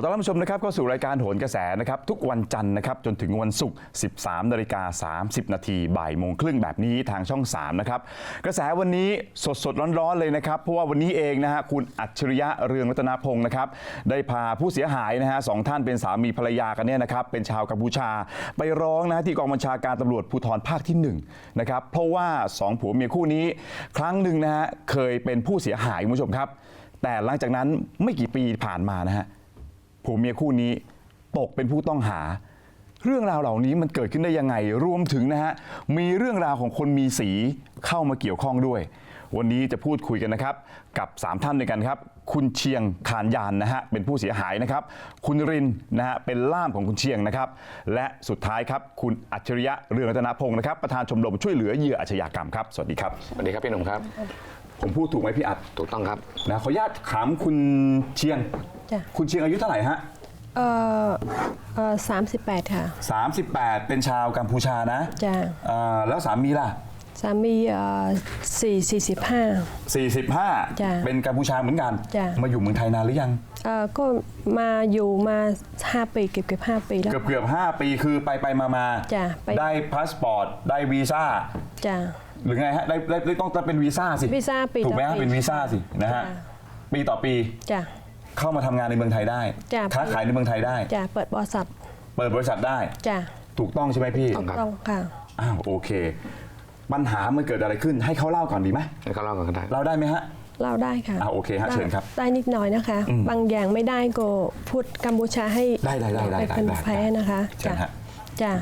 ขอต้อนรับผู้ชมนะครับเข้าสู่รายการโหนกระแสนะครับทุกวันจันทร์นะครับจนถึงวันศุกร์ 13นาฬิกา30 นาทีบ่ายโมงครึ่งแบบนี้ทางช่อง 3 นะครับ กระแสวันนี้สดสดร้อนๆเลยนะครับ เพราะว่าวันนี้เองนะฮะคุณอัจฉริยะเรืองรัตนพงศ์นะครับได้พาผู้เสียหายนะฮะสองท่านเป็นสามีภรรยากันเนี่ยนะครับเป็นชาวกัมพูชา ไปร้องนะฮะที่กองบัญชาการตำรวจภูธรภาคที่1นะครับเพราะว่าสองผัวเมียคู่นี้ ครั้งหนึ่งนะฮะเคยเป็นผู้เสียหายคุณผู้ชมครับ แต่หลังจากนั้นไม่กี่ปีผ่านมานะฮะ ผัวเมียคู่นี้ตกเป็นผู้ต้องหา เรื่องราวเหล่านี้มันเกิดขึ้นได้ยังไง รวมถึงนะฮะมีเรื่องราวของคนมีสีเข้ามาเกี่ยวข้องด้วย วันนี้จะพูดคุยกันนะครับ กับ 3 ท่านด้วยกันครับ คุณเชียงขานยานนะฮะเป็นผู้เสียหายนะครับ คุณรินนะฮะเป็นล่ามของคุณเชียงนะครับ และสุดท้ายครับคุณอัจฉริยะเรืองรัตนพงศ์นะครับประธานชมรมช่วยเหลือเหยื่ออาชญากรรมครับสวัสดีครับ สวัสดีครับพี่หนุ่มครับ ผมพูดถูกไหมพี่อัดถูกต้องครับนะขออนุญาตถามคุณเชียง จ้ะ คุณเชียงอายุเท่าไหร่ฮะ เอ่อเอ่อสามสิบแปดค่ะ 38 เป็นชาวกัมพูชานะจ้ะเอ่อแล้วสามีล่ะ สามีเอ่อสี่สี่สิบห้า45จ้ะเป็นกัมพูชาเหมือนกัน จ้ะ มาอยู่เมืองไทยนานหรือยัง เอ่อก็มาอยู่มาห้าปีเกือบเกือบห้าปีแล้ว เกือบเกือบ5ปีคือไปไปมามาจ้ะไป ได้พาสปอร์ต ได้วีซ่า จ้ะ หรือไงฮะ ได้ได้ได้ต้องเป็นวีซ่าสิวีซ่าปีถูกไหมต่อฮะปีเป็นวีซ่าสินะฮะ จ้ะ ปีต่อปี จ้ะ เข้ามาทำงานในเมืองไทยได้ จ้ะ ค้าขายในเมืองไทยได้ จ้ะเปิดบริษัทเปิดบริษัทได้ จ้ะถูกต้องใช่ไหมพี่ถูกต้องค่ะ อ้าวโอเค ปัญหามันเกิดอะไรขึ้น ให้เขาเล่าก่อนดีไหมให้เขาเล่ากันก็ได้เล่าได้ไหมฮะเราได้ค่ะอ่าโอเคฮะได้เชิญครับได้นิดหน่อยนะคะบางอย่างไม่ได้ก็พูดกัมพูชาให้ได้ได้ได้ได้เป็นคนได้ได้แพ้นะคะเชิญฮะ จ้ะ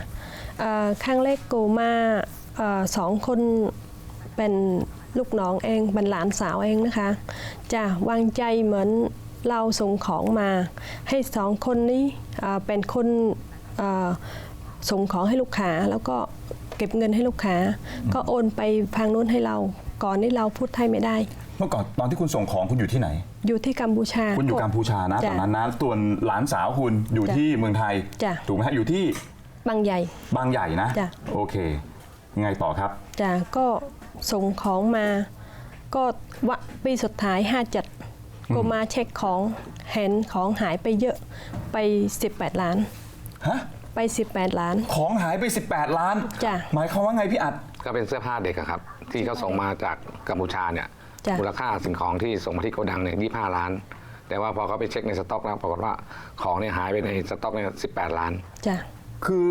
เอ่อครั้งแรกกูมาเอ่อสองคนเป็นลูกน้องเองเป็นหลานสาวเองนะคะจะวางใจเหมือน เราส่งของมาให้สองคนนี้เอ่อเป็นคนเอ่อส่งของให้ลูกค้าแล้วก็เก็บเงินให้ลูกค้า ก็โอนไปทางนู้นให้เราก่อนที่เราพูดไทยไม่ได้ เมื่อก่อนตอนที่คุณส่งของคุณอยู่ที่ไหน อยู่ที่กัมพูชา คุณอยู่กัมพูชานะจ้ตอนนั้นนะส่วนหลานสาวคุณอยู่จ้ะที่เมืองไทยจ้ะถูกไหมฮะอยู่ที่บางใหญ่ บางใหญ่นะจ้ะโอเคยังไงต่อครับจ้ะก็ส่งของมา ก็วะปีสุดท้าย57 ก็มาเช็คของเห็นของหายไปเยอะไป 18 ล้าน ฮะ ไป 18 ล้าน ของหายไป 18 ล้าน จ้ะ หมายความว่าไงพี่อัด ก็เป็นเสื้อผ้าเด็กอะครับ ที่เขาส่งมาจากกัมพูชาเนี่ยจ้ะ มูลค่าสิ่งของที่ส่งมาที่โกดังเนี่ยยี่ห้าล้าน แต่ว่าพอเขาไปเช็คในสต็อกแล้วปรากฏว่าของเนี่ยหายไปในสต็อกเนี่ยสิบแปดล้าน จ้ะ คือ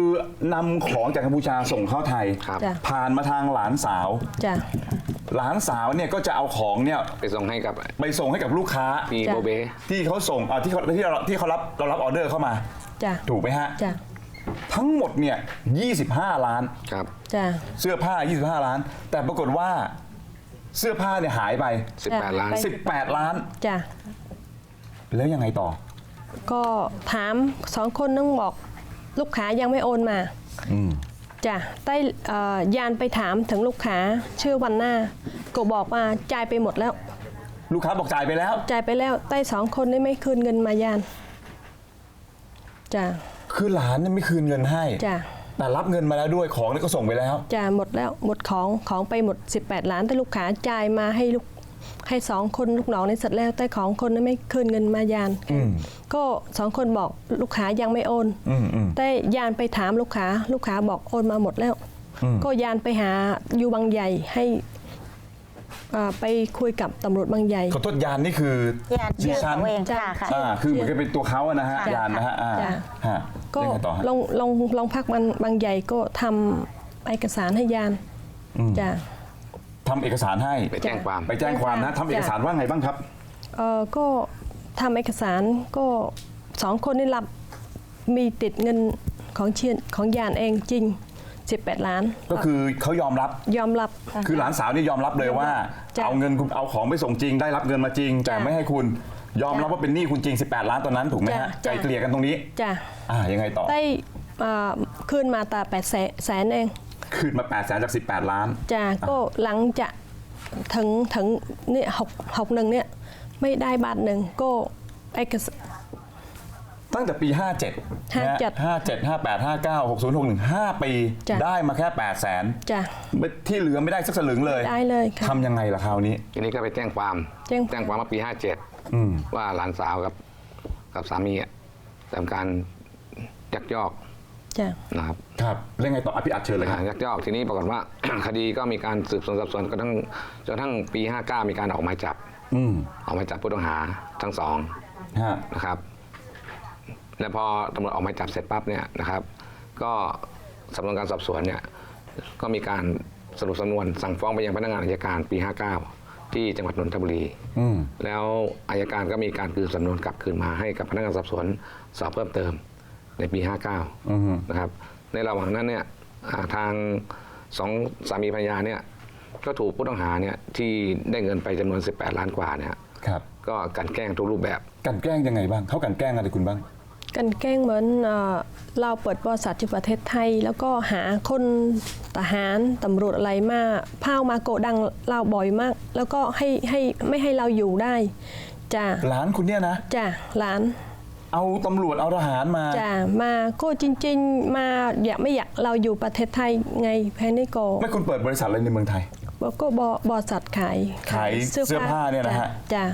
นำของจากกัมพูชาส่งเข้าไทย ครับ จ้ะ ผ่านมาทางหลานสาว จ้ะ หลานสาวเนี่ยก็จะเอาของเนี่ยไปส่งให้กับไปส่งให้กับลูกค้า พี่จ้ะ โบเบที่เขาส่งอ่าที่เขาที่เราที่เขารับเรารับออเดอร์เข้ามา จ้ะถูกไหมฮะ จ้ะทั้งหมดเนี่ย 25 ล้าน ครับ จ้ะ เสื้อผ้า 25 ล้าน แต่ปรากฏว่าเสื้อผ้าเนี่ยหายไปสิบแปดล้าน ไป 18 ล้าน จ้ะ แล้วยังไงต่อ ก็ถามสองคนนึงบอก ลูกค้ายังไม่โอนมาอืม จ้ะได้เอ่อยานไปถามถึงลูกค้าชื่อวันหน้า ก็บอกว่าจ่ายไปหมดแล้ว ลูกค้าบอกจ่ายไปแล้ว จ่ายไปแล้วใต้สองคนนี่ไม่คืนเงินมายานจ้ะคือหลานเนี่ยไม่คืนเงินให้ จ้ะแต่รับเงินมาแล้วด้วยของนี่ก็ส่งไปแล้ว จ้ะหมดแล้วหมดของของไปหมด 18 ล้านแต่ลูกค้าจ่ายมาให้ลูก ให้สองคนลูกน้องนี่เสร็จแล้ว แต่ของคนนี่ไม่คืนเงินมายานอืมก็สองคนบอกลูกค้ายังไม่โอนอืมอืมแต่ยานไปถามลูกค้า ลูกค้าบอกโอนมาหมดแล้วอืมก็ยานไปหาอยู่บางใหญ่ให้อ่าไปคุยกับตำรวจบางใหญ่ขอโทษยานนี่คือญาติชื่อดิฉันเขาเองจ้ะค่ะค่ะอ่าคือเหมือนกับเป็นตัวเขาอะนะฮะจ้ะยานนะฮะอ่าจ้ะฮะก็ยังไงต่อฮะลงลงลงพักมันบางใหญ่ก็ทำเอกสารให้ยานอืมจ้ะ ทำเอกสารให้ ไปแจ้งความ ไปแจ้งความนะทำเอกสารว่าไงบ้างครับ เออก็ทำเอกสารก็สองคนนี่รับมีติดเงินของเชียนของยานเองจริง 18 ล้าน ก็คือเขายอมรับ ยอมรับ คือหลานสาวนี่ยอมรับเลยว่า จ้ะเอาเงินคุณเอาของไปส่งจริง ได้รับเงินมาจริง แต่จ้ะไม่ให้คุณยอมรับว่าเป็นหนี้คุณจริง 18 ล้านตอนนั้นถูกไหมฮะจ้ะไกลเกลี่ยกันตรงนี้ จ้ะอ่ายังไงต่อ ได้อ่าขึ้นมาแต่แปดแสนเอง คืนมา8แสนจาก 18 ล้าน จ้ะก็หลังจะถึงถึงเนี่ยหกหกหนึ่งเนี่ยไม่ได้บาทหนึ่งก็เอกสตั้งแต่ปี 57 57 57 58 59 60 61 5 ปี จ้ะ ได้มาแค่ 8 แสนจ้ะ ที่เหลือไม่ได้สักสลึงเลยได้เลยค่ะ ทำยังไงล่ะคราวนี้ ทีนี้ก็ไปแจ้งความแจ้งแจ้งความว่าปีห้าเจ็ดอืมว่าหลานสาวกับกับสามีอะทำการยักยอก จ้ะ นะครับ ครับแล้วไงต่ออภิอัดเชิญเลยครับ ยักยอกทีนี้ปรากฏว่า คดีก็มีการสืบสวนสอบสวนกระทั่งจนกระทั่งปี 59 มีการออกหมายจับ อืมออกหมายจับผู้ต้องหาทั้งสองฮะนะครับ และพอตำรวจออกหมายจับเสร็จปั๊บเนี่ยนะครับ ก็สำนวนการสอบสวนเนี่ยก็มีการสรุปสำนวนสั่งฟ้องไปยังพนักงานอัยการปี 59 ที่จังหวัดนนทบุรี อืมแล้วอายการก็มีการคืนสำนวนกลับคืนมาให้กับพนักงานสอบสวนสอบเพิ่มเติม ในปี 59อืมนะครับ ในระหว่างนั้นเนี่ยอ่าทางสองสามีภรรยาเนี่ยก็ถูกผู้ต้องหาเนี่ยที่ได้เงินไปจำนวน 18 ล้านกว่าเนี่ยครับก็กลันแกล้งทุกรูปแบบกลันแกล้งยังไงบ้างเขากลันแกล้งอะไรคุณบ้าง กันแกล้งเหมือนเอ่อเราเปิดบริษัทที่ประเทศไทย แล้วก็หาคนทหารตำรวจอะไรมาพามาโกดังเราบ่อยมาก แล้วก็ให้ให้ไม่ให้เราอยู่ได้จ้ะหลานคุณเนี่ยนะจ้ะหลาน เอาตำรวจเอาทหารมาจ้ะมาก็จริง ๆ มาอยากไม่อยากเราอยู่ประเทศไทยไงแพนิโกไม่คุณเปิดบริษัทอะไรในเมืองไทย บอกก็บอบริษัทขายขายเสื้อผ้าเนี่ยนะฮะ จ้ะ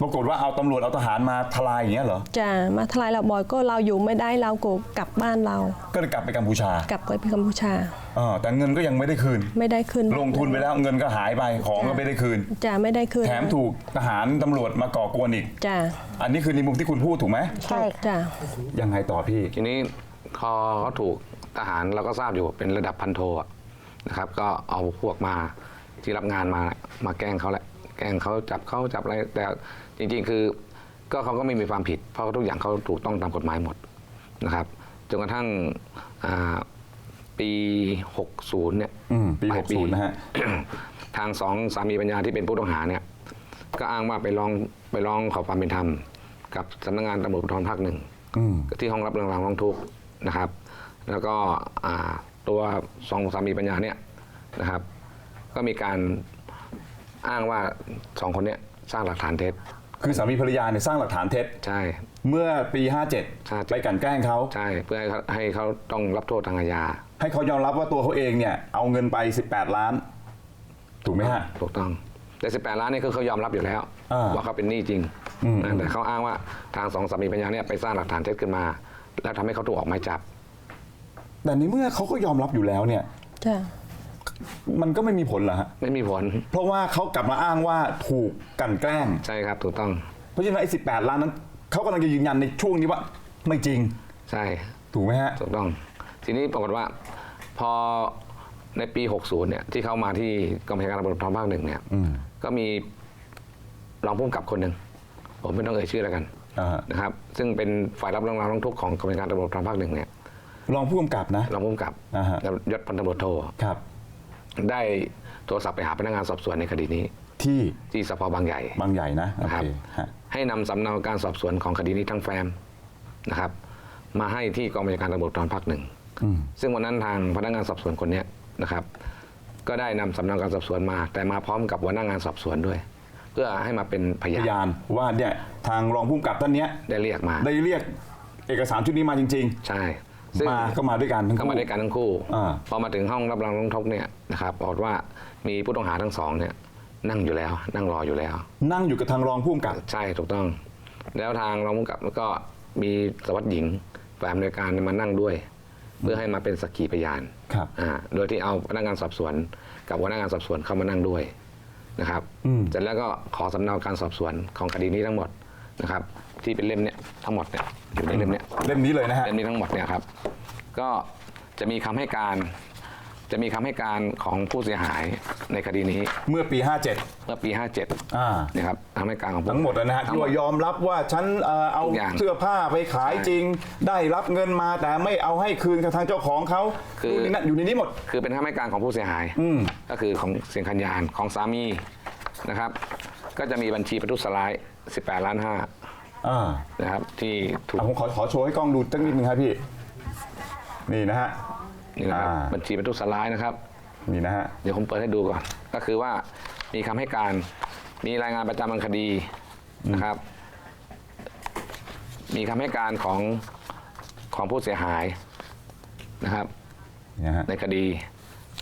ปรากฏว่าเอาตำรวจเอาทหารมาทลายอย่างเงี้ยเหรอจ้ะมาทลายเราบ่อยก็เราอยู่ไม่ได้เราก็กลับบ้านเรา ก็เลยกลับไปกัมพูชากลับไปกัมพูชา เออแต่เงินก็ยังไม่ได้คืน ไม่ได้คืนลงทุนไปแล้วเงินก็หายไปของก็ไม่ได้คืนจ้ะไม่ได้คืนแถมถูกทหารตำรวจมาก่อกวนอีกจ้ะอันนี้คือในมุมที่คุณพูดถูกไหมใช่ค่ะจ้ะยังไงต่อพี่ ทีนี้พอเขาถูกทหารเราก็ทราบอยู่เป็นระดับพันโทอะนะครับ ก็เอาพวกมาที่รับงานมามาแกล้งเขาแหละแกล้งเขาจับเขาจับอะไรแต่ จริงๆ คือก็เขาก็ไม่มีความผิด เพราะทุกอย่างเขาถูกต้องตามกฎหมายหมดนะครับจนกระทั่งอ่าปี 60 เนี่ยอืมปีลาย60นะฮะ ทางสองสามีปัญญาที่เป็นผู้ต้องหาเนี่ยก็อ้างว่าไปร้องไปร้องขอความเป็นธรรม กับสำนักงานตำรวจภูธรภาคหนึ่งอืม ที่ห้องรับเรื่องราวร้องทุกข์นะครับ แล้วก็อ่าตัวสองสามีปัญญาเนี่ยนะครับ ก็มีการอ้างว่าสองคนเนี้สร้างหลักฐานเท็จ คือสามีภรรยาเนี่ยสร้างหลักฐานเท็จ ใช่ เมื่อปีใช่57 ไปกลันแกล้งเขาใช่เพื่อให้เขาให้เขาต้องรับโทษทางอาญาให้เขายอมรับว่าตัวเขาเองเนี่ยเอาเงินไป 18 ล้าน ถูกไหมฮะ ถูกต้อง แต่18 ล้านนี่คือเขายอมรับอยู่แล้ว อ่าว่าเขาเป็นหนี้จริงอืม นะแต่เขาอ้างว่าทางสองสามีปัญญาเนี่ยไปสร้างหลักฐานเท็จขึ้นมา แล้วทำให้เขาถูกออกหมายจับ แต่ในเมื่อเขาก็ยอมรับอยู่แล้วเนี่ย จ้ะ มันก็ไม่มีผลเหรอฮะไม่มีผล เพราะว่าเขากลับมาอ้างว่าถูกกลันแกล้ง ใช่ครับถูกต้อง เพราะฉะนั้นไอ้18ล้านนั้นเขากำลังจะยืนยันในช่วงนี้ว่าไม่จริง ใช่ถูกไหมฮะ ถูกต้อง ทีนี้ปรากฏว่าพอในปี 60 เนี่ย ที่เข้ามาที่กองบัญชาการตำรวจภูธรภาคหนึ่งเนี่ยอืม ก็มีรองผู้กำกับคนหนึ่งผมไม่ต้องเอ่ยชื่อแล้วกันอ่าฮะนะครับ ซึ่งเป็นฝ่ายรับเรื่องราวร้องทุกข์ของกองบัญชาการตำรวจภูธรภาคหนึ่งเนี่ยรองผู้กำกับนะ รองผู้กำกับอ่าฮะ ยศพันตำรวจโท ครับ ได้โทรศัพท์ไปหาพนักงานสอบสวนในคดีนี้ ที่ที่สพบางใหญ่บางใหญ่นะโอนะครัเคบฮะให้นำสำเนาการสอบสวนของคดีนี้ทั้งแฟ้มนะครับ มาให้ที่กองบัญชาการตำรวจภูธรภาคหนึ่ง อืมซึ่งวันนั้นทางพนักงานสอบสวนคนเนี้ยนะครับ ก็ได้นำสำเนาการสอบสวนมา แต่มาพร้อมกับหัวหน้างานสอบสวนด้วย เพื่อให้มาเป็นพพยานยานว่าเนี่ยทางรองผู้กำกับท่านเนี้ยได้เรียกมาได้เรียกเอกสารชุดนี้มาจริง ใช่ ซึ่งๆมาก็มาด้วยกันทั้งก็คู่ มาด้วยกันทั้งคู่อ่า พอมาถึงห้องรับรองร้องทุกข์เนี่ยนะครับปรากฏว่ามีผู้ต้องหาทั้งสองเนี่ยนั่งอยู่แล้ว นั่งรออยู่แล้ว นั่งอยู่กับทางรองผู้กำกับ ใช่ถูกต้อง แล้วทางรองผู้กำกับก็มีสารวัสดหญิงฝ่ายอำนวยการมานั่งด้วย เพื่อให้มาเป็นสักขีพยานครับ อ่าโดยที่เอาพนักงานสอบสวน กับหัวหน้างานสอบสวนเข้ามานั่งด้วยนะครับอืม เสร็จแล้วก็ขอสำเนาการสอบสวนของคดีนี้ทั้งหมดนะครับ ที่เป็นเล่มเนี่ยทั้งหมดเนี่ยอยู่ในเล่มเนี่ยเล่มนี้เลยนะฮะ เล่มนี้ทั้งหมดเนี่ยครับ ก็จะมีคำให้การ จะมีคำให้การของผู้เสียหายในคดีนี้เมื่อปี 57 เมื่อปี 57อ่า นะครับคำให้การของผู้ทั้งหมดนะฮะทั้ที่งหมด ว่ายอมรับว่าฉันเอ่อเอาทุกอย่างเสื้อผ้าไปขายจริง ได้รับเงินมาแต่ไม่เอาให้คืนกับทางเจ้าของเขาคือนู่นนี่นั่นอยู่ในนี้หมด คือเป็นคำให้การของผู้เสียหายอืม ก็คือของเสียงคัญญาณของสามีนะครับ ก็จะมีบัญชีประทุษร้าย 18 ล้านห้า อ่านะครับ ที่ถูกอะผมขอขอโชว์ให้กล้องดูสักนิดนึงครับพี่ นี่นะฮะ นี่นะครับอ่า บัญชีประทุษร้ายนะครับ นี่นะฮะ เดี๋ยวผมเปิดให้ดูก่อน ก็คือว่ามีคำให้การ มีรายงานประจำวันคดีนะครับ มีคำให้การของของผู้เสียหายนะครับ นี่นะฮะในคดี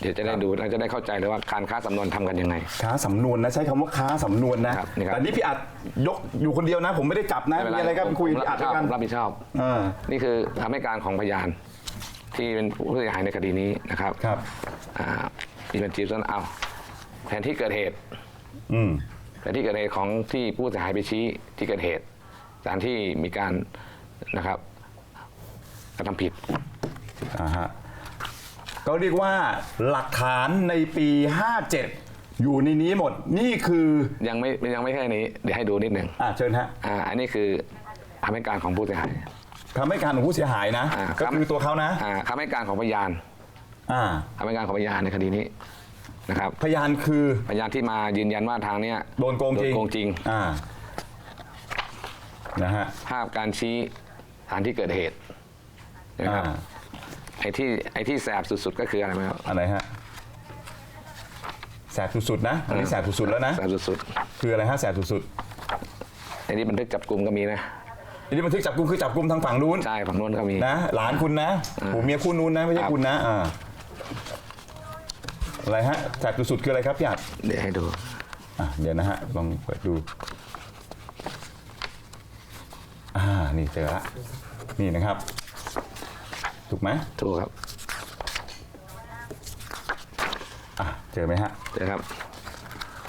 เดี๋ยวจะได้ดูเราจะได้เข้าใจเลยว่าการค้าสำนวนทำกันยังไง ค้าสำนวนนะใช้คำว่าค้าสำนวนนะครับนี่ครับ แต่นี่พี่อัดยกอยู่คนเดียวนะ ผมไม่ได้จับนะมีอะไรก็ไปคุยกับพี่อัดผมด้วยกันรับผิดชอบเออนี่คือคำให้การของพยาน ที่เป็นผู้เสียหายในคดีนี้นะครับครับ อ่ามีบัญชีส่วนเอาแผนที่เกิดเหตุอืม แผนที่เกิดเหตุของที่ผู้เสียหายไปชี้ที่เกิดเหตุสถานที่มีการนะครับกระทำผิด อ่าฮะ ก็เรียกว่าหลักฐานในปี 57 อยู่ในนี้หมดนี่คือยังไม่ยังไม่แค่นี้เดี๋ยวให้ดูนิดหนึ่งอ่าเชิญฮะอ่าอันนี้คือคำให้การของผู้เสียหาย คำให้การของผู้เสียหายนะ อ่าก็ครับคือตัวเขานะอ่าคำให้การของพยานอ่าคำให้การของพยานในคดีนี้นะครับ พยานคือพยานที่มายืนยันว่าทางเนี้ยโดนโกงจริงโกงจริง อ่านะฮะภาพการชี้สถานที่เกิดเหตุนะคอ่ารับไอ้ที่ไอ้ที่แสบสุดๆก็คืออะไรไหมครับอันไหนฮะแสบสุดๆนะอันนี้แสบสุดๆแล้วนะแสบสุดคืออะไรฮะแสบสุดๆไอ้ที่บันทึกจับกลุ่มก็มีนะๆอันนี้บันทึกจับกุมคือจับกุมทางฝั่งนู้นใช่ฝั่งนู้นก็มี นะหลานคุณนะผัวเมียคู่นู้นนะไม่ใช่ครับ คุณนะอ่าอะไรฮะแสบสุดๆคืออะไรครับพี่อัด เดี๋ยวให้ดู อะเดี๋ยวนะฮะลองเปิดดู อ่า นี่เจอละนี่นะครับ ถูกไหมถูกครับอะเจอไหมฮะ เดี๋ยวครับ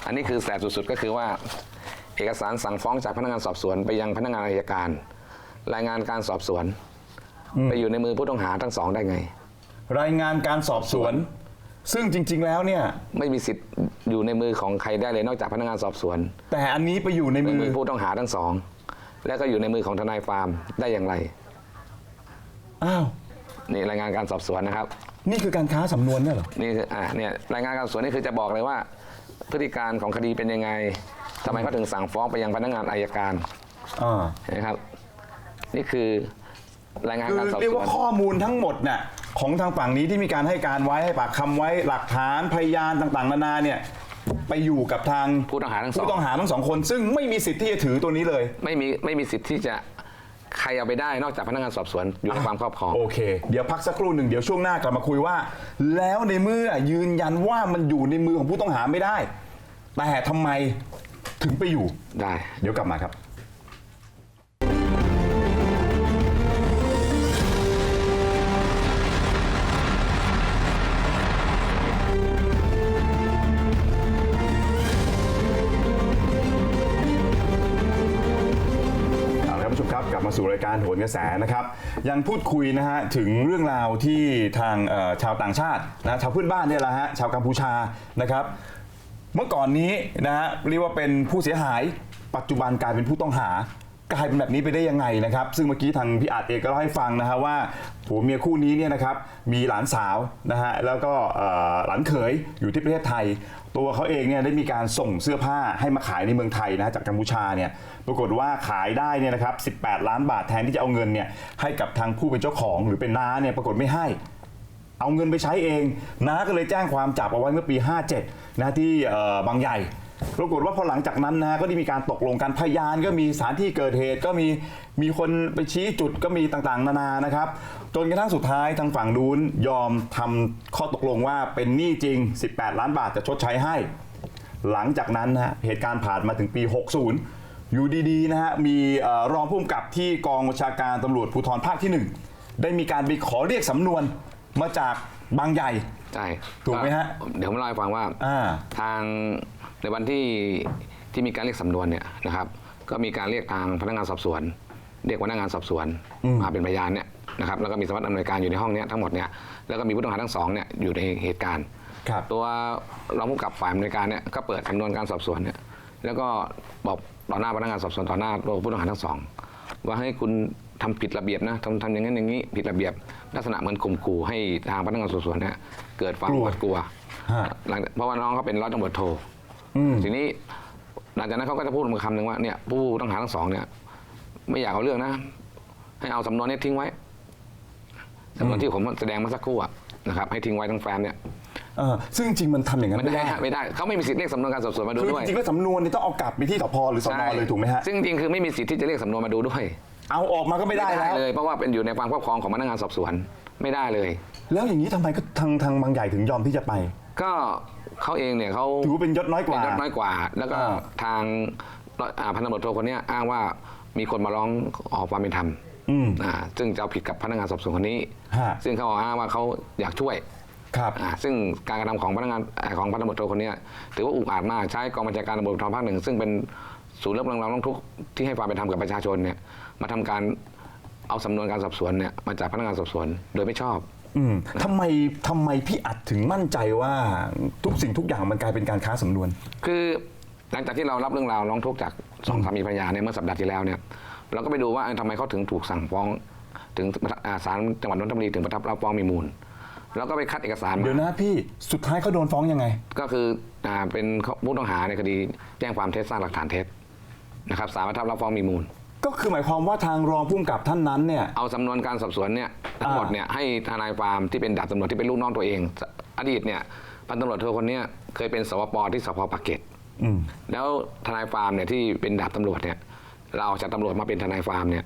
อันนี้คือแสบสุดๆก็คือว่า เอกสารสั่งฟ้องจากพนักงานสอบสวนไปยังพนักงานอายการ รายงานการสอบสวนไปอยู่ในมือผู้ต้องหาทั้งสองได้ไง รายงานการสอบสวน ซึ่งจริง ๆ แล้วเนี่ย ไม่มีสิทธิ์อยู่ในมือของใครได้เลยนอกจากพนักงานสอบสวนแต่อันนี้ไปอยู่ในในมือมือผู้ต้องหาทั้งสอง แล้วก็อยู่ในมือของทนายฟาร์มได้อย่างไร อ้าว นี่รายงานการสอบสวนนะครับ นี่คือการค้าสำนวนเนี่ยเหรอ นี่คืออ่าเนี่ยรายงานการสอบสวนนี่คือจะบอกเลยว่า พฤติการของคดีเป็นยังไงทำไมเขาถึงสั่งฟ้องไปยังพนักงานอายการอ่า นะครับ นี่คือรายงานคือการสอบเรียกสวว่าน ข้อมูลทั้งหมดน่ะของทางฝั่งนี้ที่มีการให้การไว้ให้ปากคำไว้หลักฐานพยานต่างๆ นานาเนี่ยไปอยู่กับทางผู้ต้องหาทั้งสอง ผู้ต้องหาทั้งสองคน ซึ่งไม่มีสิทธิ์ที่จะถือตัวนี้เลย ไม่มีไม่มีสิทธิ์ที่จะ ใครเอาไปได้นอกจากพนักงานสอบสวนอยู่ในความครอบครอง โอเค เดี๋ยวพักสักครู่หนึ่งเดี๋ยวช่วงหน้ากลับมาคุยว่า แล้วในเมื่อยืนยันว่ามันอยู่ในมือของผู้ต้องหาไม่ได้ แต่ทำไมถึงไปอยู่ ได้ เดี๋ยวกลับมาครับ สู่รายการโหนกระแสนะครับ ยังพูดคุยนะฮะถึงเรื่องราวที่ทางเอ่อชาวต่างชาตินะชาวพื้นบ้านเนี่ยแหละฮะชาวกัมพูชานะครับ เมื่อก่อนนี้นะฮะเรียกว่าเป็นผู้เสียหาย ปัจจุบันกลายเป็นผู้ต้องหา กลายเป็นแบบนี้ไปได้ยังไงนะครับ ซึ่งเมื่อกี้ทางพี่อาจเองก็เล่าให้ฟังนะฮะว่าผัวเมียคู่นี้เนี่ยนะครับมีหลานสาวนะฮะแล้วก็เอ่อหลานเขยอยู่ที่ประเทศไทย ตัวเขาเองเนี่ยได้มีการส่งเสื้อผ้าให้มาขายในเมืองไทยนะฮะจากกัมพูชาเนี่ยปรากฏว่าขายได้เนี่ยนะครับ 18 ล้านบาทแทนที่จะเอาเงินเนี่ยให้กับทางผู้เป็นเจ้าของหรือเป็นน้าเนี่ยปรากฏไม่ให้ เอาเงินไปใช้เองน้าก็เลยแจ้งความจับเอาไว้เมื่อปี 57นะที่เอ่อบางใหญ่ ปรากฏว่าพอหลังจากนั้นนะก็ได้มีการตกลงกันพยานก็มีสถานที่เกิดเหตุก็มีมีคนไปชี้จุดก็มีต่างๆ นานานะครับ จนกระทั่งสุดท้ายทางฝั่งนู้นยอมทำข้อตกลงว่าเป็นหนี้จริง 18 ล้านบาทจะชดใช้ให้ หลังจากนั้นนะฮะเหตุการณ์ผ่านมาถึงปี 60 อยู่ดีๆนะฮะมีเอ่อรองผู้กำกับที่กองบัญชาการตำรวจภูธรภาคที่1ได้มีการไปขอเรียกสำนวนมาจากบางใหญ่ ใช่ถูกไหมฮะ เดี๋ยวผมเล่าให้ฟังว่า อ่า ทาง ในวันที่ที่มีการเรียกสำนวนเนี่ยนะครับ ก็มีการเรียกทางพนักงานสอบสวน เรียกพนักงานสอบสวนมาเป็นพยานเนี่ยนะครับแล้วก็มีสวัสดิ์อำนวยการอยู่ในห้องเนี้ยทั้งหมดเนี่ยแล้วก็มีผู้ต้องหาทั้งสองเนี่ยอยู่ในเหตุการณ์ ครับ ตัวรองผู้กำกับฝ่ายอำนวยการเนี่ยก็เปิดสำนวนการสอบสวนเนี่ยแล้วก็บอกต่อหน้าพนักงานสอบสวนต่อหน้าตัวผู้ต้องหาทั้งสอง ว่าให้คุณทำผิดระเบียบนะทำทำอย่างนั้นอย่างนี้ผิดระเบียบ ลักษณะเหมือนข่มขู่ให้ทางพนักงานสอบสวนเนี่ยเกิดความกลัวหวาดกลัวฮะ หลังเพราะว่าน้องเขาเป็นร้อยตำรวจโทอืม ทีนี้หลังจากนั้นเขาก็จะพูดมาคำหนึ่งว่าเนี่ยผู้ต้องหาทั้งสองเนี่ย ไม่อยากเอาเรื่องนะให้เอาสำนวนนี้ทิ้งไว้สำนวนที่ผมแสดงมาสักครู่อะนะครับให้ทิ้งไว้ทั้งแฟ้มเนี่ยเออซึ่งจริงๆมันทำอย่างนั้นไม่ไม่ได้ได้ฮะไม่ได้เขาไม่มีสิทธิ์เรียกสำนวนการสอบสวนมาดูคือด้วยจริงๆแล้วสำนวนเนี่ยต้องเอากลับไปที่สพหรือสนใช่เลยถูกไหมฮะซึ่งจริงๆคือไม่มีสิทธิ์ที่จะเรียกสำนวนมาดูด้วย เอาออกมาก็ไม่ได้แล้วเลยเพราะว่าเป็นอยู่ในความครอบครองของพนักงานสอบสวนไม่ได้เลย แล้วอย่างนี้ทำไมก็ทางทางบางใหญ่ถึงยอมที่จะไป ก็ เขาเองเนี่ยเขาถือว่าเป็นยศน้อยกเป็นว่ายศน้อยกว่า แล้วก็อ่า ทางอ่าพันตำรวจโทคนเนี้ยอ้างว่ามีคนมาร้องขอความเป็นธรรมอืม อ่าซึ่งจะเอาผิดกับพนักงานสอบสวนคนนี้ ฮะ ซึ่งเขาอ้างว่าเขาอยากช่วยครับ อ่าซึ่งการกระทำของพนักงานเอ่อของพันตำรวจโทคนเนี้ยถือว่าอุกอาจมากใช้กองบัญชาการตำรวจภูธรภาคหนึ่งซึ่งเป็นศูนย์รับเรื่องราวร้องทุกข์ที่ให้ความเป็นธรรมกับประชาชนเนี่ยมาทำการเอาสำนวนการสอบสวนเนี่ยมาจากพนักงานสอบสวนโดยไม่ชอบ อืมทำไมทำไมพี่อัดถึงมั่นใจว่าทุกสิ่งทุกอย่างมันกลายเป็นการค้าสำนวน คือหลังจากที่เรารับเรื่องราวร้องทุกข์จากสองสามีภรรยาเนี่ยเมื่อสัปดาห์ที่แล้วเนี่ยเราก็ไปดูว่าเอ้ยทำไมเขาถึงถูกสั่งฟ้อง ถึงอ่าศาลจังหวัดนนทบุรีถึงประทับรับฟ้องมีมูลแล้วก็ไปคัดเอกสารมา เดี๋ยวนะพี่สุดท้ายเขาโดนฟ้องยังไง ก็คืออ่าเป็นผู้ต้องหาในคดีแจ้งความเท็จสร้างหลักฐานเท็จนะครับศาลประทับรับฟ้องมีมูล ก็คือหมายความว่าทางรองผู้กำกับท่านนั้นเนี่ย เอาสำนวนการสอบสวนเนี่ยทั้งหมดเนี่ยให้ทนายความที่เป็นดาบตำรวจที่เป็นลูกน้องตัวเอง อดีตเนี่ยพันตำรวจโทคนเนี้ยเคยเป็นสวปที่สพปากเกร็ดอืม แล้วทนายฟาร์มเนี่ยที่เป็นดาบตำรวจเนี่ยเราออกจากตำรวจมาเป็นทนายฟาร์มเนี่ย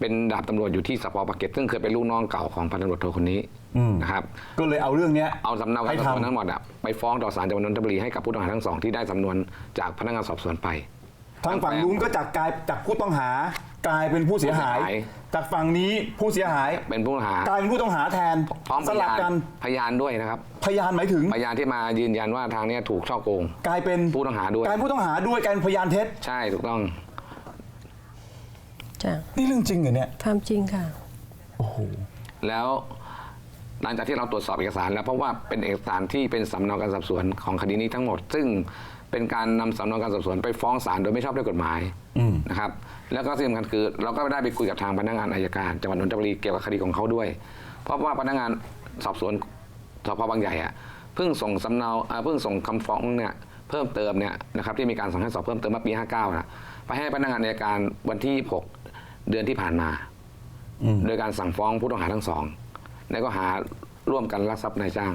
เป็นดาบตำรวจอยู่ที่สพปากเกร็ดซึ่งเคยเป็นลูกน้องเก่าของพันตำรวจโทคนนี้อืม นะครับก็เลยเอาเรื่องเนี้ยเอาสำเนาการให้สอบสวนทำทั้งหมดอะไปฟ้องต่อศาลจังหวัดนนทบุรีให้กับผู้ต้องหาทั้งสองที่ได้สำนวนจากพนักงานสอบสวนไป ทางฝั่งนู้นก็จากกลายจากผู้ต้องหากลายเป็นผู้เสียหาย ผู้เสียหาย จากฝั่งนี้ผู้เสียหายเป็นผู้ต้องหากลายเป็นผู้ต้องหาแทนพร้อมสพลับยานกันพยานด้วยนะครับ พยานหมายถึงพยานที่มายืนยันว่าทางเนี้ยถูกช่อโกง กลายเป็นผู้ต้องหาด้วย กลายเป็นผู้ต้องหาด้วยกลายเป็นพยานเท็จใช่ถูกต้อง จ้ะนี่เรื่องจริงเหรอเนี่ยความจริงค่ะ โอ้โหแล้วหลังจากที่เราตรวจสอบเอกสารแล้วเพราะว่าเป็นเอกสารที่เป็นสำเนาการสอบสวนของคดีนี้ทั้งหมด ซึ่ง เป็นการนำสำเนาการสอบสวนไปฟ้องศาลโดยไม่ชอบด้วยกฎหมายอืมนะครับแล้วก็ที่สำคัญคือ เราก็ได้ไปคุยกับทางพนักงานอายการจังหวัดนนทบุรีเกี่ยวกับคดีของเขาด้วย เพราะว่าพนักงานสอบสวนสพบางใหญ่อะเพิ่งส่งสำเนาอ่าเพิ่งส่งคำฟ้องเนี่ยเพิ่มเติมเนี่ยนะครับที่มีการสั่งให้สอบเพิ่มเติมเมื่อปี 59นะไปให้พนักงานอายการวันที่6เดือนที่ผ่านมา อืม โดยการสั่งฟ้องผู้ต้องหาทั้งสองในข้อหาร่วมกันลักทรัพย์นายจ้าง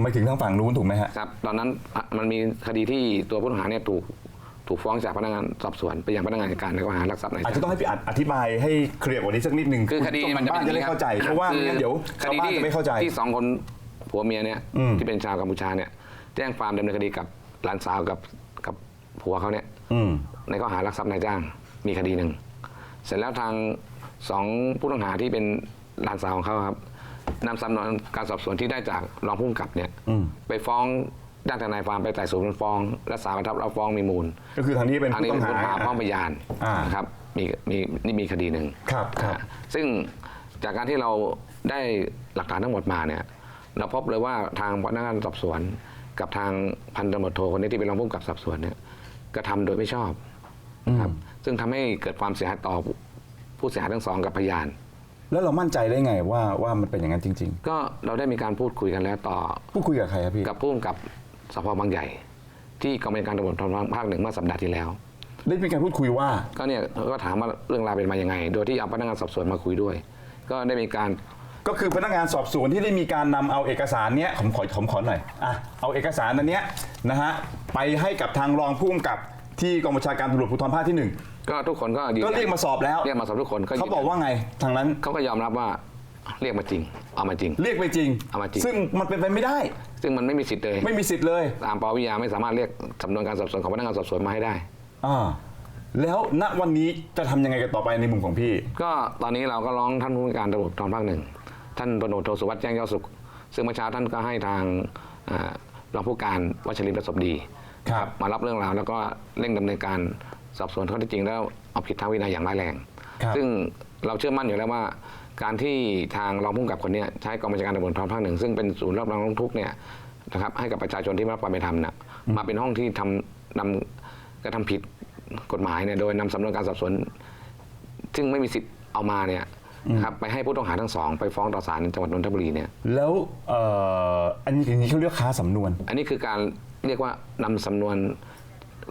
ไม่ถึงทางฝั่งนู้นถูกไหมฮะ ครับตอนนั้นอะมันมีคดีที่ตัวผู้ต้องหาเนี่ยถูกถูกฟ้องจากพนักงานสอบสวนไปยังพนักงานอัยการในข้อหารักทรัพย์นายอาจจ้างจะต้องให้พี่อัดอธิบายให้เคลียร์กว่านี้สักนิดหนึ่งคือคดีผู้ชมันจะทางบ้านป็จะนได้อย่งเข้าใจ เพราะว่าไม่งั้นเดี๋ยวคชาวดีบ้านที่จะไม่เข้าใจ ที่สองคนผัวเมียเนี่ยอืม ที่เป็นชาวกัมพูชาเนี่ยแจ้งความดำเนินคดีกับหลานสาวกับกับผัวเขาเนี่ย อืม ในข้อหารักทรัพย์นายจ้างมีคดีหนึ่ง เสร็จแล้วทางสองผู้ต้องหาที่เป็นหลานสาวของเขาครับ นำสำนวนการสอบสวนที่ได้จากรองผู้กำกับเนี่ยอืมไปฟ้องด้านทนายความไปไต่สวนฟ้องและศาลประทับรับฟ้องมีมูล ก็คือทางนี้เป็นทางผู้นี้ต้เป็อนงผู้หา ต้องหาพร้อมพยานอ่านนะครับมีมีนี่มีคดีหนึ่งครับครับอ่าซึ่งจากการที่เราได้หลักฐานทั้งหมดมาเนี่ยเราพบเลยว่าทางพนักงานสอบสวน กับทางพันตำรวจโทคนนี้ที่เป็นรองผู้กำกับสอบสวนเนี่ยกระทำโดยไม่ชอบครับซึ่งทำให้เกิดความเสียหายต่อผู้เสียหายทั้งสองกับพยาน แล้วเรามั่นใจได้ไงว่าว่ามันเป็นอย่างนั้นจริง ก็เราได้มีการพูดคุยกันแล้วต่อ ๆ ผู้คุยกับใครครับพี่ กับผู้กำกับสพบางใหญ่ ที่กองบัญชาการตำรวจภูธรภาคหนึ่งเมื่อสัปดาห์ที่แล้ว ได้มีการพูดคุยว่า ก็เนี่ยก็ถามว่าเรื่องราวเป็นมายังไง โดยที่เอาพนักงานสอบสวนมาคุยด้วย ก็ได้มีการ ก็คือพนักงานสอบสวนที่ได้มีการนำเอาเอกสารเนี้ยผมขอผมขอหน่อยอะเอาเอกสารอันเนี้ยนะฮะไปให้กับทางรองผู้กำกับที่กองบัญชาการตำรวจภูธรภาคที่หนึ่ง ก็ทุกคนก็ยืนก็เรียกมาสอบแล้ว เรียกมาสอบทุกคนก็ยืนเขาบอกว่าไงทางนั้นเขาก็ยอมรับว่าเรียกมาจริง เอามาจริง เรียกไปจริงเอามาจริง ซึ่งมันเป็นไปไม่ได้ ซึ่งมันไม่มีสิทธิ์เลย ไม่มีสิทธิ์เลย ตามปวิยาไม่สามารถเรียกสำนวนการสอบสวนของพนักงานสอบสวนมาให้ได้อ่าแล้วณวันนี้จะทำยังไงกันต่อไปในมุมของพี่ ก็ตอนนี้เราก็ร้องท่านผู้การตำรวจตอนภาคหนึ่งท่านพลตำรวจโทสุวัสดิ์แจ้งยอดสุข ซึ่งเมื่อเช้าท่านก็ให้ทางอ่ารองผู้การวชรินทร์ประสบดีครับมารับเรื่องราวแล้วก็เร่งดำเนินการ สอบสวนข้อเท็จจริงแล้วเอาผิดทางวินัยอย่างร้ายแรง ครับซึ่งเราเชื่อมั่นอยู่แล้วว่า การที่ทางรองผู้กำกับคนเนี้ยใช้กองบัญชาการตำรวจภูธรภาคหนึ่งซึ่งเป็นศูนย์รับรองร้องทุกข์เนี่ยนะครับให้กับประชาชนที่ไม่รับความเป็นธรรมเนี่ยมาเป็นห้องที่ทำนำกระทำผิดกฎหมายเนี่ยโดยนำสำนวนการสอบสวน ซึ่งไม่มีสิทธิ์เอามาเนี่ยนะครับไปให้ผู้ต้องหาทั้งสองไปฟ้องต่อศาลจังหวัดนนทบุรีเนี่ย แล้วเอ่ออันนี้อย่างนี้เขาเรียกค้าสำนวน อันนี้คือการเรียกว่านำสำนวน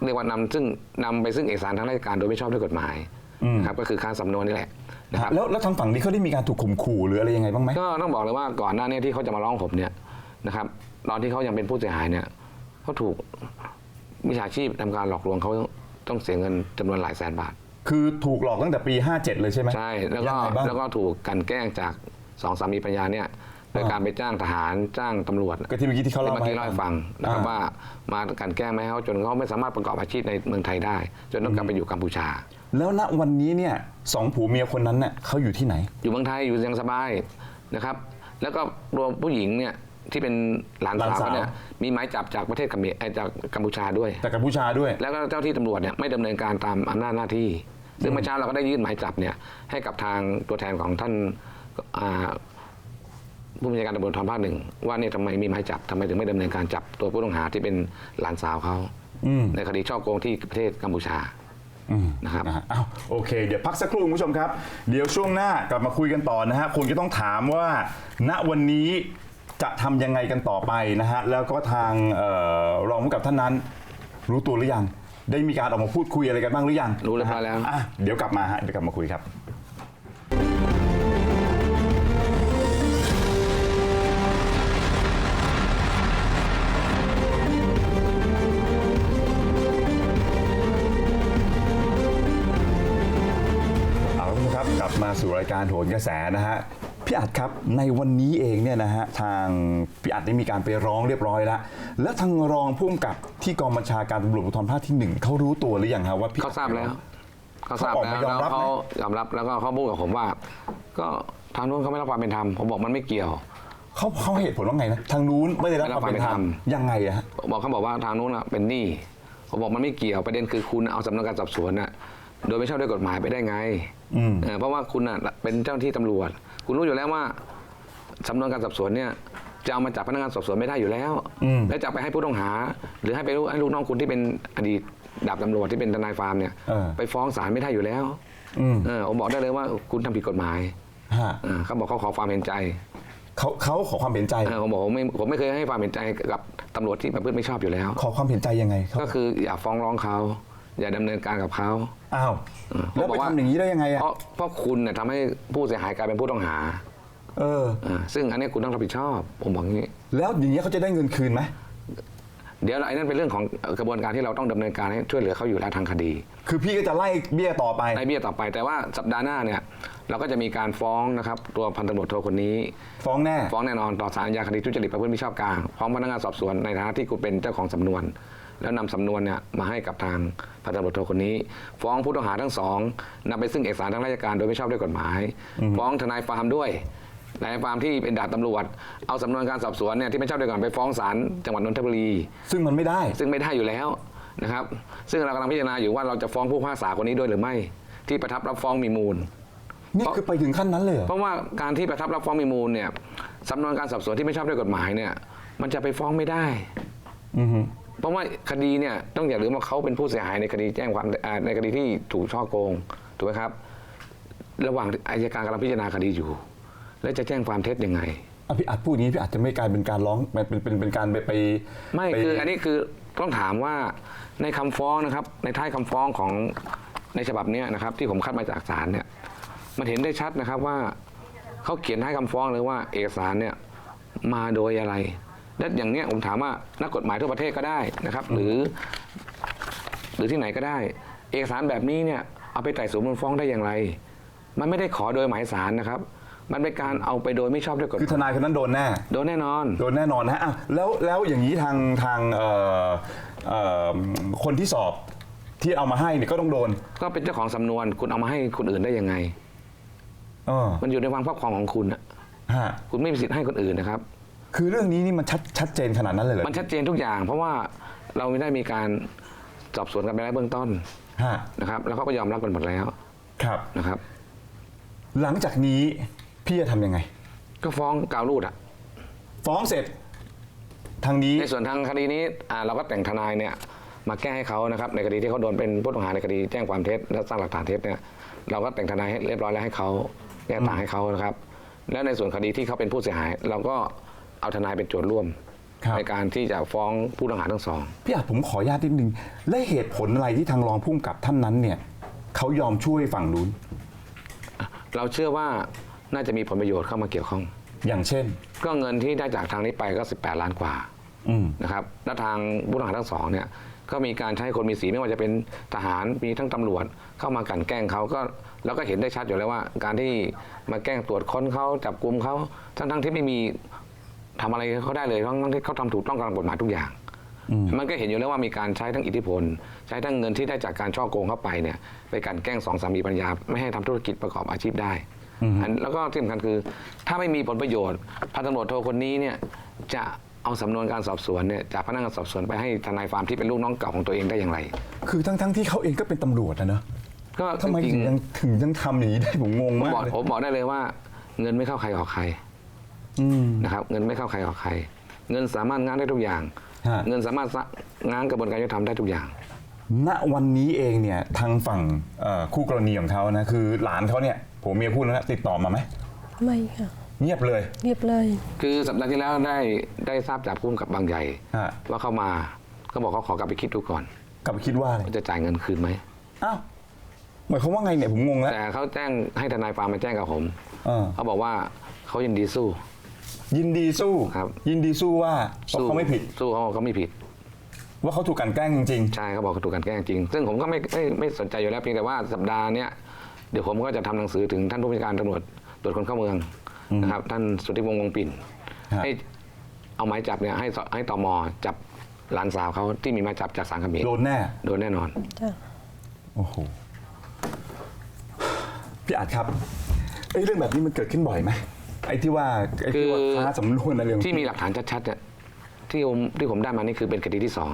เรียกว่านำซึ่งนำไปซึ่งเอกสารทางราชการโดยไม่ชอบด้วยกฎหมายอืม นะครับก็คือการสำนวนนี่แหละนะครับแล้วแล้วทางฝั่งนี้เขาได้มีการถูกข่มขู่หรืออะไรยังไงบ้างไหม ก็ต้องบอกเลยว่าก่อนหน้านี้ที่เขาจะมาร้องผมเนี่ยนะครับตอนที่เขายังเป็นผู้เสียหายเนี่ยเขาถูกมิจฉาชีพทำการหลอกลวงเขาต้องเสียเงินจำนวนหลายแสนบาท คือถูกหลอกตั้งแต่ปี 57 เลยใช่ไหมใช่แล้วก็ยังไงบ้างแล้วก็ถูกกลันแกล้งจากสองสามีภรรยาเนี่ย โดยการไปจ้างทหารจ้างตำรวจก็ที่เมื่อกี้ที่เขาที่เล่าเมื่อกี้เล่าให้ฟังนะครับอ่าว่ามากลันแกล้งไม่ให้เขาจนเขาไม่สามารถประกอบอาชีพในเมืองไทยได้ จนต้องกลับไปอยู่กัมพูชา แล้วณวันนี้เนี่ยสองผัวเมียคนนั้นเนี่ยเขาอยู่ที่ไหน อยู่เมืองไทยอยู่ยังสบายนะครับ แล้วก็รวมผู้หญิงเนี่ยที่เป็นหลานสาวหลานสาวเขาเนี่ยมีหมายจับจากประเทศกัมเมเอ่อจากกัมพูชาด้วยแต่กัมพูชาด้วย แล้วก็เจ้าที่ตำรวจเนี่ยไม่ดำเนินการตามอำนาจหน้าที่ ซึ่งเมื่อเช้าเราก็ได้ยื่นหมายจับเนี่ยให้กับทางตัวแทนของท่านอ่า ผู้บัญชาการตำรวจภูธรภาคหนึ่งว่าเนี่ยทำไมมีหมายจับทำไมถึงไม่ดำเนินการจับตัวผู้ต้องหาที่เป็นหลานสาวเขาอืมในคดีช่อโกงที่ประเทศกัมพูชาอืม นะครับ นะฮะอ้าวโอเค เดี๋ยวพักสักครู่คุณผู้ชมครับ เดี๋ยวช่วงหน้ากลับมาคุยกันต่อนะฮะคงจะต้องถามว่า ณวันนี้จะทำยังไงกันต่อไปนะฮะแล้วก็ทางเอ่อรองผู้กำกับท่านนั้น รู้ตัวหรือยัง ได้มีการออกมาพูดคุยอะไรกันบ้างหรือยังรู้เรียบร้อยแล้ว อะเดี๋ยวกลับมาฮะเดี๋ยวกลับมาคุยครับ สู่รายการโหนกระแสนะฮะพี่อัดครับในวันนี้เองเนี่ยนะฮะทางพี่อัดได้มีการไปร้องเรียบร้อยแล้ว แล้วทางรองผู้กำกับที่กองบัญชาการตำรวจภูธรภาคที่หนึ่งเขารู้ตัวหรือยังครับว่าพี่เขาทราบแล้วเขาทราบเขาออกแล้วมายอมแล้วรับไหมเขายอมรับแล้วก็เขาพูดกับผมว่า ก็ทางนู้นเขาไม่รับความเป็นธรรมผมบอกมันไม่เกี่ยวเขาเขาให้เหตุผลว่าไงนะทางนู้นไม่ได้รับไม่ครับวามเป็นธรรมความเป็นธรรมยังไงอะฮะบอกเขาบอกว่าทางนู้นน่ะเป็นหนี้ผมบอกมันไม่เกี่ยวประเด็นคือคุณเอาสำนักงานสอบสวนน่ะ โดยไม่ชอบด้วยกฎหมายไปได้ไงอืม เออเพราะว่าคุณน่ะเป็นเจ้าหน้าที่ตำรวจ คุณรู้อยู่แล้วว่าสำนวนการสอบสวนเนี่ยจะเอามาจับพนักงานสอบสวนไม่ได้อยู่แล้ว อืมแล้วจะไปให้ผู้ต้องหา หรือให้ไปรู้ให้ลูกน้องคุณที่เป็นอดีตดาบตำรวจที่เป็นทนายฟาร์มเนี่ยเออ ไปฟ้องศาลไม่ได้อยู่แล้วอืมเออผมบอกได้เลยว่าคุณทำผิดกฎหมายฮะเออเขาบอกเขาขอความเห็นใจเขาเขาขอความเห็นใจ เออผมบอกผมไม่ผมไม่เคยให้ความเห็นใจกับตำรวจที่ประพฤติไม่ชอบอยู่แล้ว ขอความเห็นใจยังไงเขาก็คืออย่าฟ้องร้องเขา อย่าดำเนินการกับเขา อ้าวเออแล้วผมบไปอกว่าทำอย่างนี้ได้ยังไงอะเพราะเพราะคุณเนี่ยทำให้ผู้เสียหายกลายเป็นผู้ต้องหาเออ อ่าซึ่งอันนี้คุณต้องรับผิดชอบ ผมบอกอย่างนี้ แล้วอย่างนี้ยเขาจะได้เงินคืนไหมเดี๋ยวไอ้นั่นเป็นเรื่องของกระบวนการที่เราต้องดำเนินการให้ช่วยเหลือเขาอยู่แล้วทางคดี คือพี่ก็จะไล่เบี้ยต่อไป ในเบี้ยต่อไปแต่ว่าสัปดาห์หน้าเนี่ยเราก็จะมีการฟ้องนะครับตัวพันตำรวจโทคนนี้ ฟ้องแน่ ฟ้องแน่นอนต่อศาลอาญาคดีทุจริตประพฤติมิชอบกลางพร้อมพนักงานสอบสวนในฐานะที่คุณเป็นเจ้าของสำนวน แล้วนำสำนวนเนี่ยมาให้กับทางพันตำรวจโทคนนี้ ฟ้องผู้ต้องหาทั้งสองนำไปซึ่งเอกสารทางราชการโดยไม่ชอบด้วยกฎหมาย ฟ้องทนายฟาร์มด้วยทนายฟาร์มที่เป็นดาบตำรวจ เอาสำนวนการสอบสวนเนี่ยที่ไม่ชอบด้วยกฎหมายไปฟ้องศาลจังหวัดนนทบุรี ซึ่งมันไม่ได้ ซึ่งไม่ได้อยู่แล้วนะครับซึ่งเรากำลังพิจารณาอยู่ว่าเราจะฟ้องผู้พิพากษาคนนี้ด้วยหรือไม่ ที่ประทับรับฟ้องมีมูลนี่คือไปถึงขั้นนั้นเลยเหรอเพราะว่าการที่ประทับรับฟ้องมีมูลเนี่ยสำนวนการสอบสวนที่ไม่ชอบด้วยกฎหมายเนี่ย มันจะไปฟ้องไม่ได้ อือฮึ เพราะว่าคดีเนี่ยต้องอย่าลืมว่าเขาเป็นผู้เสียหายในคดีแจ้งความอ่าในคดีที่ถูกช่อโกงถูกไหมครับ ระหว่างอายการกำลังพิจารณาคดีอยู่ แล้วจะแจ้งความเท็จยังไงอะพี่อาจพูดอย่างนี้พี่อาจจะไม่กลายเป็นการร้องเป็นเป็นเป็นเป็นการไปไปไม่ปคืออันนี้คือต้องถามว่าในคำฟ้องนะครับ ในท้ายคำฟ้องของในฉบับเนี้ยนะครับ ที่ผมคัดมาจากศาลเนี่ย มันเห็นได้ชัดนะครับว่าเขาเขียนท้ายคำฟ้องเลยว่าเอกสารเนี่ยมาโดยอะไร และอย่างเนี้ยผมถามว่านักกฎหมายทั่วประเทศก็ได้นะครับ หรือ หรือที่ไหนก็ได้ เอกสารแบบนี้เนี่ยเอาไปไต่สวนมูลฟ้องได้อย่างไร มันไม่ได้ขอโดยหมายสารนะครับ มันเป็นการเอาไปโดยไม่ชอบด้วยกฎหคือทมายนายคนนั้นโดนแน่ โดนแน่นอน โดนแน่นอนนะฮะอ้าวแล้วแล้วอย่างนี้ทางทางเอ่อเอ่อคนที่สอบที่เอามาให้เนี่ยก็ต้องโดนก็เป็นเจ้าของสำนวนคุณเอามาให้คนอื่นได้ยังไง เออมันอยู่ในความครอบครองของคุณอะฮะ คุณไม่มีสิทธิ์ให้คนอื่นนะครับ คือเรื่องนี้นี่มันชัดชัดเจนขนาดนั้นเลยเหรอมันชัดเจนทุกอย่าง เพราะว่าเราไม่ได้มีการสอบสวนกันไปแล้วเบื้องต้นฮะนะครับ แล้วเขาก็ยอมรับกันหมดแล้วครับนะครับ หลังจากนี้พี่จะทำยังไง ก็ฟ้องกาวรูดอะฟ้องเสร็จ ทางนี้ในส่วนทางคดีนี้อ่าเราก็แต่งทนายเนี่ย มาแก้ให้เขานะครับ ในคดีที่เขาโดนเป็นผู้ต้องหาในคดีแจ้งความเท็จและสร้างหลักฐานเท็จเนี่ยเราก็แต่งทนายให้เรียบร้อยแล้วให้เขาแก้ต่างให้เขานะครับ และในส่วนคดีที่เขาเป็นผู้เสียหาย เราก็ เอาทนายเป็นโจทย์ร่วม ครับ ในการที่จะฟ้องผู้ต้องหาทั้งสอง พี่อาจผมขออนุญาตนิดนึง และเหตุผลอะไรที่ทางรองพุ่มกับท่านนั้นเนี่ยเขายอมช่วยฝั่งนู้นเราเชื่อว่าน่าจะมีผลประโยชน์เข้ามาเกี่ยวข้อง อย่างเช่น ก็เงินที่ได้จากทางนี้ไปก็ 18 ล้านกว่าอืม นะครับและทางผู้ต้องหาทั้งสองเนี่ยก็มีการใช้คนมีสีไม่ว่าจะเป็นทหารมีทั้งตำรวจเข้ามากลั่นแกล้งเขาก็แล้วก็เห็นได้ชัดอยู่แล้วว่า การที่มาแกล้งตรวจค้นเขาจับกลุ่มเขาทั้งทั้งๆที่ไม่มี ทำอะไรเขาได้เลยทั้งทั้งที่เขาทำถูกต้องตามกฎหมายทุกอย่าง มันก็เห็นอยู่แล้วว่ามีการใช้ทั้งอิทธิพล ใช้ทั้งเงินที่ได้จากการช่อโกงเข้าไปเนี่ยไปกลันแกล้งสองสามีปัญญาไม่ให้ทำธุรกิจประกอบอาชีพได้อันแล้วก็ที่สำคัญคือถ้าไม่มีผลประโยชน์พันตำรวจโทคนนี้เนี่ยจะเอาสำนวนการสอบสวนเนี่ยจากพนักงานสอบสวนไปให้ทนายฟาร์มที่เป็นลูกน้องเก่าของตัวเองได้อย่างไร คือทั้งทั้งที่เขาเองก็เป็นตำรวจนะเนอะก็ทำไมจริถึงงยังถึงยังทำอย่างนี้ได้ผมงงๆผมมากบอกเลยผมบอกได้เลยว่า เงินไม่เข้าใครออกใครอืม นะครับเงินไม่เข้าใครออกใคร เงินสามารถง้างได้ทุกอย่าง ฮะ เงินสามารถง้างกระบวนการยุติธรรมได้ทุกอย่าง ณวันนี้เองเนี่ยทางฝั่งเอ่อคู่กรณีของเขานะคือหลานเขาเนี่ยผมเมียพูดแล้วนะติดต่อมาไหมไม่ค่ะเงียบเลยเงียบเลย คือสัปดาห์ที่แล้วได้ได้ทราบจากผู้กำกับบางใหญ่ฮะ ว่าเข้ามาก็บอกเขาขอกลับไปคิดดูก่อนกลับไปคิดว่าอะไรว่าจะจ่ายเงินคืนไหม อ้าวหมายความว่าไงเนี่ยผมงงแล้ว แต่เขาแจ้งให้ทนายฟาร์มมาแจ้งกับผม เออ เขาบอกว่าเขายินดีสู้ ยินดีสู้ครับ ยินดีสู้ว่าเพราะเขาไม่ผิด สู้เขาบอกเขาไม่ผิด ว่าเขาถูกกลันแกล้งจริงใช่เขาบอกเขาถูกกลันแกล้งจริง ซึ่งผมก็ไม่ไม่ไม่สนใจอยู่แล้วเพียงแต่ว่าสัปดาห์เนี้ยเดี๋ยวผมก็จะทำหนังสือถึงท่านผู้บัญชาการตำรวจตรวจคนเข้าเมืองนะครับ ท่านสุทธิพงษ์วงศ์ปิ่นฮะให้เอาหมายจับเนี่ยให้สให้ตมจับหลานสาวเขาที่มีหมายจับจากสารคดีๆโดนแน่ โดนแน่นอน จ้ะ โอ้โห พี่อาจครับไอ้เรื่องแบบนี้มันเกิดขึ้นบ่อยไหม ไอ้ที่ว่าไอ้ที่ว่าคือค้าสำนวนอะไรของที่มีหลักฐานชัดๆเนี่ยที่ผมที่ผมได้มานี่คือเป็นคดีที่สอง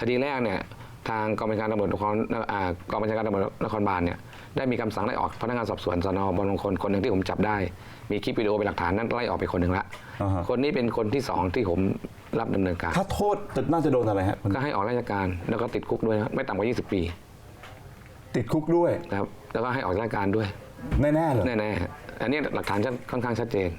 คดีแรกเนี่ยทางกองบัญชาการตำรวจนครอ่ากองบัญชาการตำรวจนครบาลเนี่ยได้มีคำสั่งไล่ออกพนักงานสอบสวนสนบางมงคลคนหนึ่งที่ผมจับได้ มีคลิปวิดีโอเป็นหลักฐานนั้นไล่ออกไปคนหนึ่งละอ่าฮะคนนี้เป็นคนที่สองที่ผมรับดำเนินการถ้าโทษจะน่าจะโดนอะไรฮะก็ให้ออกราชการแล้วก็ติดคุกด้วยนะไม่ต่ำกว่า 20 ปีติดคุกด้วยนะครับแล้วก็ให้ออกราชการด้วย แน่ๆเหรอแน่ๆ อันนี้หลักฐานชัดค่อนข้างชัดเจน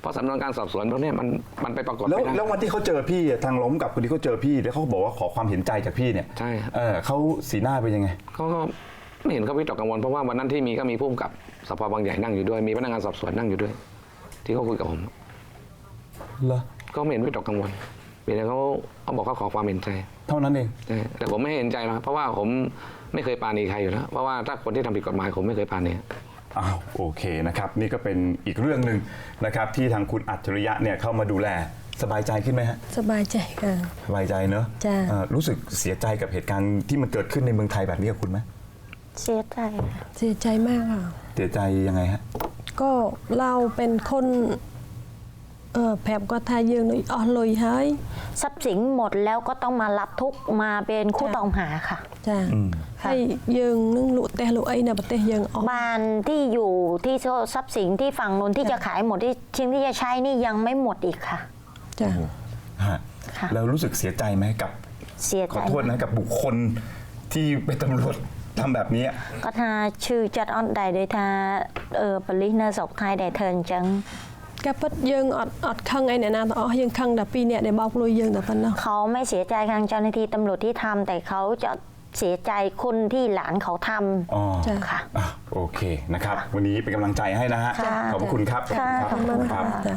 เพราะสำนวนการสอบสวนพวกเนี้ยมันมันไปปรากฏแล้วไม่ได้ แล้ววันที่เขาเจอพี่อะทางล้มกับคนที่เขาเจอพี่แล้วเขาบอกว่าขอความเห็นใจจากพี่เนี่ยใช่ครับ เออเขาสีหน้าเป็นยังไง เขาก็ไม่เห็นเขาวิตกกังวลเพราะว่าวันนั้นที่มีก็มีผู้กำกับสพบางใหญ่นั่งอยู่ด้วยมีพนักงานสอบสวนนั่งอยู่ด้วย ที่เขาคุยกับผม เหรอ ก็ไม่เห็นวิตกกังวลเพียงแต่เขาเขาบอกเขาขอความเห็นใจเท่านั้นเอง ใช่แต่ผมไม่เห็นใจหรอกเพราะว่าผมไม่เคยปราณีใครอยู่แล้วเพราะว่าถ้าคนที่ทำผิดกฎหมายผมไม่เคยปราณี อ้าวโอเคนะครับ นี่ก็เป็นอีกเรื่องหนึ่งนะครับ ที่ทางคุณอัจฉริยะเนี่ยเข้ามาดูแลสบายใจขึ้นไหมฮะสบายใจค่ะ สบายใจเนอะจ้ะ เอ่อรู้สึกเสียใจกับเหตุการณ์ที่มันเกิดขึ้นในเมืองไทยแบบนี้กับคุณไหมเสียใจค่ะเสียใจมากค่ะ เสียใจยังไงฮะก็เราเป็นคนเออแผบก็ทายยืงเลยอ๋อลอยหาย ทรัพย์สินหมดแล้วก็ต้องมารับทุกข์มาเป็นคู่ต้องหาค่ะจ้ะค่ะให้ยืงนึ่งลุเตะลุไอ้นะประเตะยืงออกบ้านที่อยู่ที่ทรัพย์สินที่ฝั่งนู้นที่จะขายหมดที่ชิ้นที่จะใช้นี่ยังไม่หมดอีกค่ะจ้ะฮะค่ะ แล้วรู้สึกเสียใจไหมกับ เสียขใจอโทษนะกับบุคคลที่เป็นตำรวจทำแบบนี้ก็ถ้าชื่อจัดออนใดโดยถ้าเออปรินาศกไทยได้เทินจังแกปัดยืงอดอดคังไอ้เนี่ยนะแต่อ๋อยังคังแต่ปีเนี่ยได้บอกลุยยืงแต่ปันเนาะเขาไม่เสียใจทางเจ้าหน้าที่ตำรวจที่ทำแต่เขาจะเสียใจคนที่หลานเขาทอ๋อจ้ะำค่ะอะโอเคนะครับ วันนี้เป็นกำลังใจให้นะฮะค่ะขอบพระคุณครับค่ะขอบขอบคุคุณณครับค่ะจ้ะ